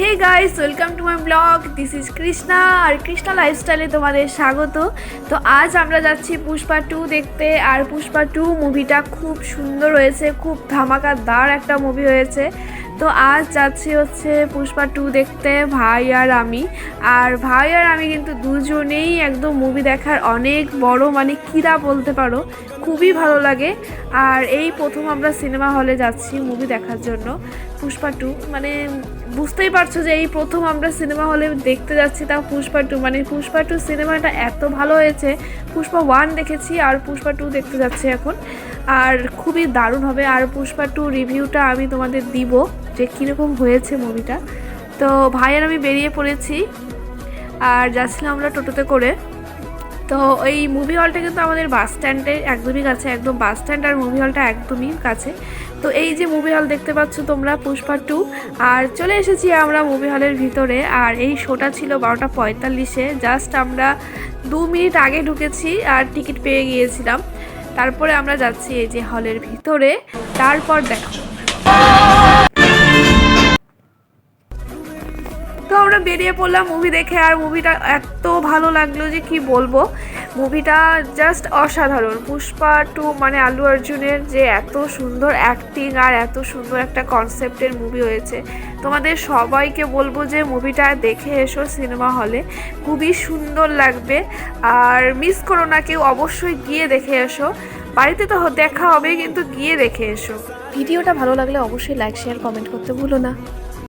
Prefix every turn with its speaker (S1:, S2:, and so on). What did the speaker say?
S1: Hey guys welcome to my blog this is Krishna আর কৃষ্ণা লাইফস্টাইলে তোমাদের স্বাগত। তো আজ আমরা যাচ্ছি পুষ্পা টু দেখতে আর পুষ্পা টু মুভিটা খুব সুন্দর হয়েছে, খুব ধামাকাদার একটা মুভি হয়েছে। তো আজ যাচ্ছি হচ্ছে পুষ্পা টু দেখতে, ভাই আর আমি। আর ভাই আর আমি কিন্তু দুজনেই একদম মুভি দেখার অনেক বড় মানে কিরা বলতে পারো, খুবই ভালো লাগে। আর এই প্রথম আমরা সিনেমা হলে যাচ্ছি মুভি দেখার জন্য, পুষ্পা টু মানে বুঝতেই পারছ যে এই প্রথম আমরা সিনেমা হলে দেখতে যাচ্ছি, তাও পুষ্পা টু মানে পুষ্পা টু সিনেমাটা এত ভালো হয়েছে পুষ্পা ওয়ান দেখেছি আর পুষ্পা টু দেখতে যাচ্ছে এখন। আর খুবই দারুণ হবে। আর পুষ্পা টু রিভিউটা আমি তোমাদের দিব যে কীরকম হয়েছে মুভিটা তো ভাইয়ের আমি বেরিয়ে পড়েছি। আর যাচ্ছিলাম আমরা টোটোতে করে। তো এই মুভি হলটা কিন্তু আমাদের বাস স্ট্যান্ডের একদমই কাছে, একদম বাস স্ট্যান্ড আর মুভি হলটা একদমই কাছে। তো এই যে মুভি হল দেখতে পাচ্ছ তোমরা, পুষ্পা টু আর চলে এসেছি আমরা মুভি হলের ভিতরে। আর এই শোটা ছিল বারোটা পঁয়তাল্লিশে। জাস্ট আমরা দু মিনিট আগে ঢুকেছি আর টিকিট পেয়ে গিয়েছিলাম। তারপরে আমরা যাচ্ছি এই যে হলের ভিতরে। তারপর দেখো। তো আমরা বেরিয়ে পড়লাম মুভি দেখে, আর মুভিটা এত ভালো লাগল যে কি বলব? মুভিটা জাস্ট অসাধারণ। পুষ্পা টু মানে আলু অর্জুনের যে এত সুন্দর অ্যাক্টিং আর এত সুন্দর একটা কনসেপ্টের মুভি হয়েছে। তোমাদের সবাইকে বলব যে মুভিটা দেখে এসো সিনেমা হলে খুবই সুন্দর লাগবে। আর মিস করো না কেউ, অবশ্যই গিয়ে দেখে এসো। বাড়িতে তো দেখা হবে, কিন্তু গিয়ে দেখে এসো। ভিডিওটা ভালো লাগলে অবশ্যই লাইক শেয়ার কমেন্ট করতে ভুলো না।